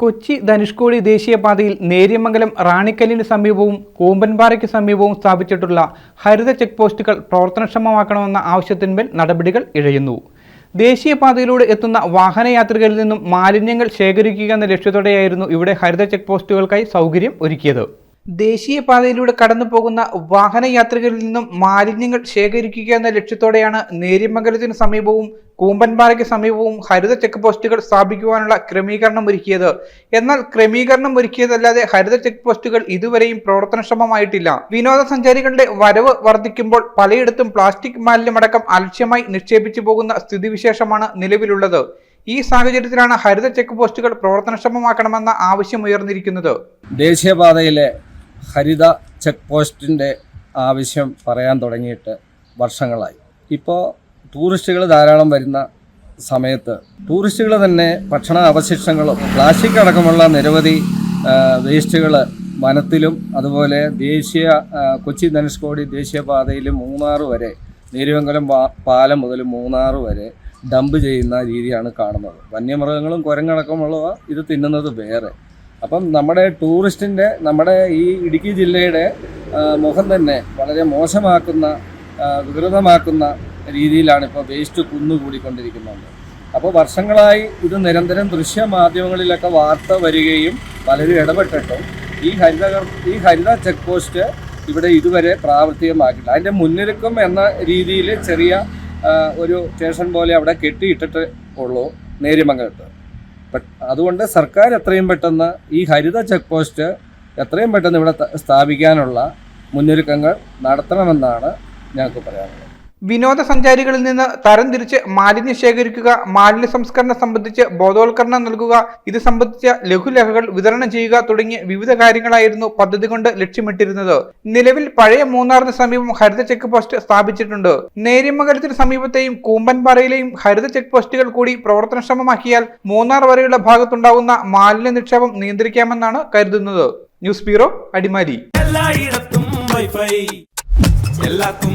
കൊച്ചി ധനുഷ്കോടി ദേശീയപാതയിൽ നേര്യമംഗലം റാണിക്കല്ലിന് സമീപവും കൂമ്പൻപാറയ്ക്ക് സമീപവും സ്ഥാപിച്ചിട്ടുള്ള ഹരിത ചെക്ക് പോസ്റ്റുകൾ പ്രവർത്തനക്ഷമമാക്കണമെന്ന ആവശ്യത്തിന്മേൽ നടപടികൾ ഇഴയുന്നു. ദേശീയപാതയിലൂടെ എത്തുന്ന വാഹനയാത്രികരിൽ നിന്നും മാലിന്യങ്ങൾ ശേഖരിക്കുക എന്ന ലക്ഷ്യത്തോടെയായിരുന്നു ഇവിടെ ഹരിത ചെക്ക് പോസ്റ്റുകൾക്കായി സൗകര്യം ഒരുക്കിയത്. ദേശീയപാതയിലൂടെ കടന്നു പോകുന്ന വാഹനയാത്രികരിൽ നിന്നും മാലിന്യങ്ങൾ ശേഖരിക്കുക എന്ന ലക്ഷ്യത്തോടെയാണ് നേര്യമംഗലത്തിന് സമീപവും കൂമ്പൻപാറയ്ക്ക് സമീപവും ഹരിത ചെക്ക് പോസ്റ്റുകൾ സ്ഥാപിക്കുവാനുള്ള ക്രമീകരണം ഒരുക്കിയത്. എന്നാൽ ക്രമീകരണം ഒരുക്കിയതല്ലാതെ ഹരിത ചെക്ക് പോസ്റ്റുകൾ ഇതുവരെയും പ്രവർത്തനക്ഷമമായിട്ടില്ല. വിനോദസഞ്ചാരികളുടെ വരവ് വർദ്ധിക്കുമ്പോൾ പലയിടത്തും പ്ലാസ്റ്റിക് മാലിന്യമടക്കം അലക്ഷ്യമായി നിക്ഷേപിച്ചു പോകുന്ന സ്ഥിതിവിശേഷമാണ് നിലവിലുള്ളത്. ഈ സാഹചര്യത്തിലാണ് ഹരിത ചെക്ക് പോസ്റ്റുകൾ പ്രവർത്തനക്ഷമമാക്കണമെന്ന ആവശ്യം ഉയർന്നിരിക്കുന്നത്. ദേശീയപാതയിലെ ഹരിത ചെക്ക് പോസ്റ്റിന്റെ ആവശ്യം പറയാൻ തുടങ്ങിയിട്ട് വർഷങ്ങളായി. ഇപ്പോൾ ടൂറിസ്റ്റുകൾ ധാരാളം വരുന്ന സമയത്ത് ടൂറിസ്റ്റുകൾ തന്നെ ഭക്ഷണ അവശിഷ്ടങ്ങളും പ്ലാസ്റ്റിക് അടക്കമുള്ള നിരവധി വേസ്റ്റുകൾ വനത്തിലും അതുപോലെ ദേശീയ കൊച്ചി ധനുഷ്കോടി ദേശീയപാതയിൽ മൂന്നാർ വരെ നീരുവെങ്കലം പാലം മുതൽ മൂന്നാർ വരെ ഡംപ് ചെയ്യുന്ന രീതിയാണ് കാണുന്നത്. വന്യമൃഗങ്ങളും കുരങ്ങടക്കമുള്ളവ ഇത് തിന്നുന്നത് വേറെ. അപ്പം നമ്മുടെ ടൂറിസ്റ്റിന്റെ നമ്മുടെ ഈ ഇടുക്കി ജില്ലയുടെ മുഖം തന്നെ വളരെ മോശമാക്കുന്ന വികൃതമാക്കുന്ന രീതിയിലാണ് ഇപ്പോൾ വേസ്റ്റ് കുന്നുകൂടിക്കൊണ്ടിരിക്കുന്നത് അപ്പോൾ വർഷങ്ങളായി ഇത് നിരന്തരം ദൃശ്യ മാധ്യമങ്ങളിലൊക്കെ വാർത്ത വരികയും പലരും ഇടപെട്ടിട്ടും ഈ ഹരിത ഈ ഹരിത ചെക്ക് പോസ്റ്റ് ഇവിടെ ഇതുവരെ പ്രാവർത്തികമാക്കില്ല അതിന്റെ മുന്നൊരുക്കം എന്ന രീതിയിൽ ചെറിയ ഒരു സ്റ്റേഷൻ പോലെ അവിടെ കെട്ടിയിട്ടിട്ട് ഉള്ളൂ നേര്യമംഗലത്ത്. അതുകൊണ്ട് സർക്കാർ എത്രയും പെട്ടെന്ന് ഈ ഹരിത ചെക്ക് പോസ്റ്റ് എത്രയും പെട്ടെന്ന് ഇവിടെ സ്ഥാപിക്കാനുള്ള മുന്നൊരുക്കങ്ങൾ നടത്തണമെന്നാണ് ഞങ്ങൾക്ക് പറയാനുള്ളത്. വിനോദസഞ്ചാരികളിൽ നിന്ന് തരംതിരിച്ച് മാലിന്യം ശേഖരിക്കുക മാലിന്യ സംസ്കരണം സംബന്ധിച്ച് ബോധവൽക്കരണം നൽകുക ഇത് സംബന്ധിച്ച ലഘുലേഖകൾ വിതരണം ചെയ്യുക തുടങ്ങിയ വിവിധ കാര്യങ്ങളായിരുന്നു പദ്ധതി കൊണ്ട് ലക്ഷ്യമിട്ടിരുന്നത്. നിലവിൽ പഴയ മൂന്നാറിന് സമീപം ഹരിത ചെക്ക് പോസ്റ്റ് സ്ഥാപിച്ചിട്ടുണ്ട്. നേര്യമംഗലത്തിന് സമീപത്തെയും കൂമ്പൻപാറയിലെയും ഹരിത ചെക്ക് പോസ്റ്റുകൾ കൂടി പ്രവർത്തനക്ഷമമാക്കിയാൽ മൂന്നാർ വരെയുള്ള ഭാഗത്തുണ്ടാകുന്ന മാലിന്യ നിക്ഷേപം നിയന്ത്രിക്കാമെന്നാണ് കരുതുന്നത്. News bureau Adimali. എല്ലാത്തും